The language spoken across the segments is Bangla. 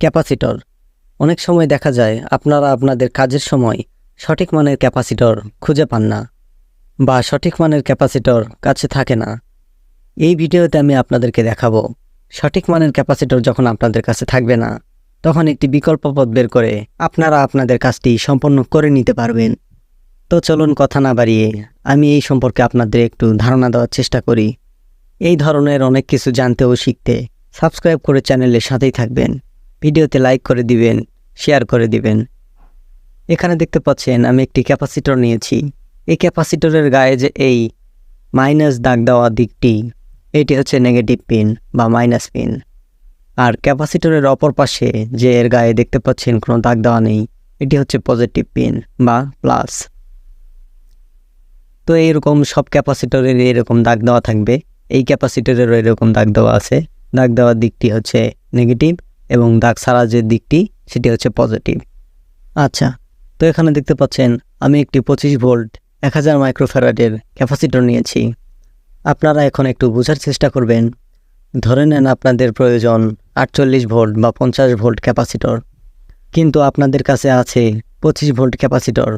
ক্যাপাসিটর। অনেক সময় দেখা যায় আপনারা আপনাদের কাজের সময় সঠিক মানের ক্যাপাসিটর খুঁজে পান না বা সঠিক মানের ক্যাপাসিটর কাছে থাকে না। এই ভিডিওতে আমি আপনাদেরকে দেখাবো সঠিক মানের ক্যাপাসিটর যখন আপনাদের কাছে থাকবে না, তখন একটি বিকল্প পথ বের করে আপনারা আপনাদের কাজটি সম্পন্ন করে নিতে পারবেন। তো চলুন কথা না বাড়িয়ে আমি এই সম্পর্কে আপনাদের একটু ধারণা দেওয়ার চেষ্টা করি। এই ধরনের অনেক কিছু জানতে ও শিখতে সাবস্ক্রাইব করে চ্যানেলের সাথেই থাকবেন। ভিডিওতে লাইক করে দিবেন শেয়ার করে দিবেন। এখানে দেখতে পাচ্ছেন, আমি একটি ক্যাপাসিটর নিয়েছি। এই ক্যাপাসিটরের গায়ে যে এই মাইনাস দাগ দেওয়া দিকটি, এটি হচ্ছে নেগেটিভ পিন বা মাইনাস পিন আর ক্যাপাসিটরের অপর পাশে যে এর গায়ে দেখতে পাচ্ছেন, কোনো দাগ দেওয়া নেই, এটি হচ্ছে পজিটিভ পিন বা প্লাস তো এইরকম সব ক্যাপাসিটরের এরকম দাগ দেওয়া থাকবে। এই ক্যাপাসিটরেরও এরকম দাগ দেওয়া আছে। দাগ দেওয়ার দিকটি হচ্ছে নেগেটিভ এবং দাগ ছাড়া যে দিকটি, সেটি হচ্ছে পজিটিভ আচ্ছা তো এখানে দেখতে পাচ্ছেন, আমি একটি পঁচিশ ভোল্ট, এক হাজার মাইক্রোফ্যারাডের ক্যাপাসিটর নিয়েছি। আপনারা এখন একটু বোঝার চেষ্টা করবেন। ধরে নেন আপনাদের প্রয়োজন আটচল্লিশ ভোল্ট বা পঞ্চাশ ভোল্ট ক্যাপাসিটর। কিন্তু আপনাদের কাছে আছে পঁচিশ ভোল্ট ক্যাপাসিটর।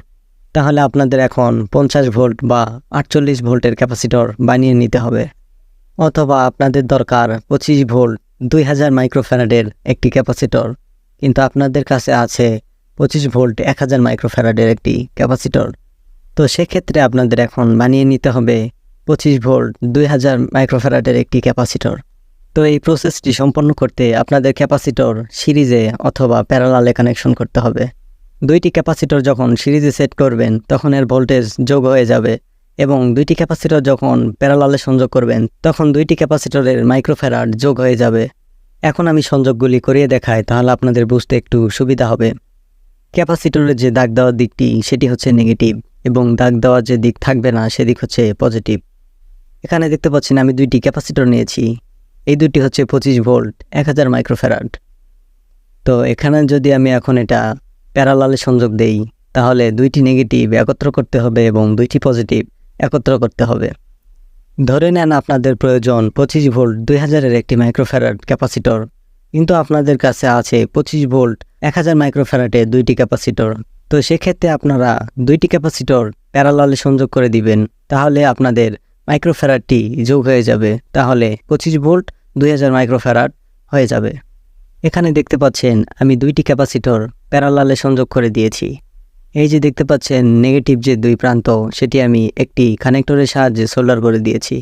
তাহলে আপনাদের এখন পঞ্চাশ ভোল্ট বা আটচল্লিশ ভোল্টের ক্যাপাসিটর বানিয়ে নিতে হবে। অথবা আপনাদের দরকার পঁচিশ ভোল্ট দুই হাজার মাইক্রোফ্যারাডের একটি ক্যাপাসিটর, কিন্তু আপনাদের কাছে আছে পঁচিশ ভোল্ট এক হাজার মাইক্রোফ্যারাডের একটি ক্যাপাসিটর। তো সেক্ষেত্রে আপনাদের এখন বানিয়ে নিতে হবে পঁচিশ ভোল্ট দুই হাজার মাইক্রোফ্যারাডের একটি ক্যাপাসিটর। তো এই প্রসেসটি সম্পন্ন করতে আপনাদের ক্যাপাসিটর সিরিজে অথবা প্যারালালে কানেকশন করতে হবে। দুইটি ক্যাপাসিটর যখন সিরিজে সেট করবেন, তখন এর ভোল্টেজ যোগ হয়ে যাবে। এবং দুইটি ক্যাপাসিটর যখন প্যারালালে সংযোগ করবেন, তখন দুইটি ক্যাপাসিটরের মাইক্রোফ্যারাড যোগ হয়ে যাবে। এখন আমি সংযোগগুলি করিয়ে দেখাই, তাহলে আপনাদের বুঝতে একটু সুবিধা হবে। ক্যাপাসিটরের যে দাগ দেওয়ার দিকটি, সেটি হচ্ছে নেগেটিভ এবং দাগ দেওয়ার যে দিক থাকবে না, সেদিক হচ্ছে পজিটিভ এখানে দেখতে পাচ্ছেন আমি দুইটি ক্যাপাসিটর নিয়েছি। এই দুটি হচ্ছে পঁচিশ ভোল্ট, এক হাজার মাইক্রোফ্যারাড তো এখানে যদি আমি এখন এটা প্যারালালে সংযোগ দেই, তাহলে দুইটি নেগেটিভ একত্র করতে হবে এবং দুইটি পজিটিভ একত্র করতে হবে। ধরে নেন আপনাদের প্রয়োজন পঁচিশ ভোল্ট দুই হাজারের একটি মাইক্রোফ্যারাড ক্যাপাসিটর। কিন্তু আপনাদের কাছে আছে পঁচিশ ভোল্ট এক হাজার মাইক্রোফ্যারাডের দুইটি ক্যাপাসিটর। তো সেক্ষেত্রে আপনারা দুইটি ক্যাপাসিটর প্যারালালে সংযোগ করে দিবেন। তাহলে আপনাদের মাইক্রোফ্যারাডটি যোগ হয়ে যাবে। তাহলে পঁচিশ ভোল্ট দুই হাজার মাইক্রোফ্যারাড হয়ে যাবে। এখানে দেখতে পাচ্ছেন আমি দুইটি ক্যাপাসিটর প্যারালালে সংযোগ করে দিয়েছি। এই যে দেখতে পাচ্ছেন নেগেটিভ যে দুই প্রান্ত, সেটি আমি একটি কানেক্টরের সাহায্যে সোল্ডার করে দিয়েছি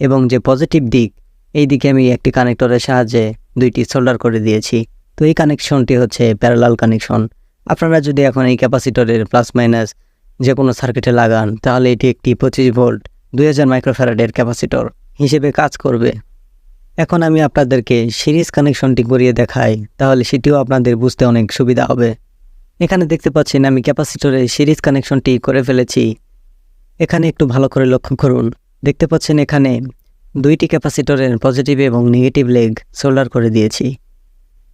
এবং যে পজিটিভ দিক, এই দিকে আমি একটি কানেক্টরের সাহায্যে দুইটি সোল্ডার করে দিয়েছি। তো এই কানেকশনটি হচ্ছে প্যারালাল কানেকশন আপনারা যদি এখন এই ক্যাপাসিটরের প্লাস মাইনাস যে কোনো সার্কিটে লাগান, তাহলে এটি একটি পঁচিশ ভোল্ট, দুই হাজার মাইক্রোফ্যারাডের ক্যাপাসিটর হিসেবে কাজ করবে। এখন আমি আপনাদেরকে সিরিজ কানেকশনটি করিয়ে দেখাই, তাহলে সেটিও আপনাদের বুঝতে অনেক সুবিধা হবে। এখানে দেখতে পাচ্ছেন আমি ক্যাপাসিটরে সিরিজ কানেকশনটি করে ফেলেছি। এখানে একটু ভালো করে লক্ষ্য করুন। দেখতে পাচ্ছেন এখানে দুইটি ক্যাপাসিটরের পজিটিভ এবং নেগেটিভ লেগ সোল্ডার করে দিয়েছি।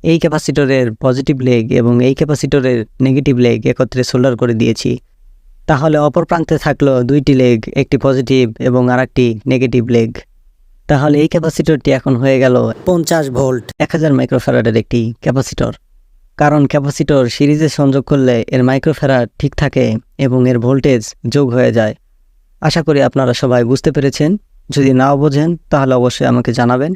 এই ক্যাপাসিটরের পজিটিভ লেগ এবং এই ক্যাপাসিটরের নেগেটিভ লেগ একত্রে সোল্ডার করে দিয়েছি। তাহলে অপর প্রান্তে থাকল দুইটি লেগ, একটি পজিটিভ এবং আরেকটি নেগেটিভ লেগ। তাহলে এই ক্যাপাসিটরটি এখন হয়ে গেল পঞ্চাশ ভোল্ট, এক হাজার মাইক্রোফ্যারাডের একটি ক্যাপাসিটর। কারণ ক্যাপাসিটর সিরিজে সংযোগ করলে এর মাইক্রোফেরা ঠিক থাকে এবং এর ভোল্টেজ যোগ হয়ে যায়। আশা করি আপনারা সবাই বুঝতে পেরেছেন। যদি নাও বোঝেন, তাহলে অবশ্যই আমাকে জানাবেন।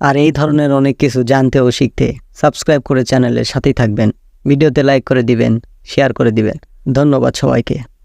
আর এই ধরনের অনেক কিছু জানতে ও শিখতে সাবস্ক্রাইব করে চ্যানেলের সাথেই থাকবেন। ভিডিওতে লাইক করে দিবেন, শেয়ার করে দিবেন। ধন্যবাদ সবাইকে।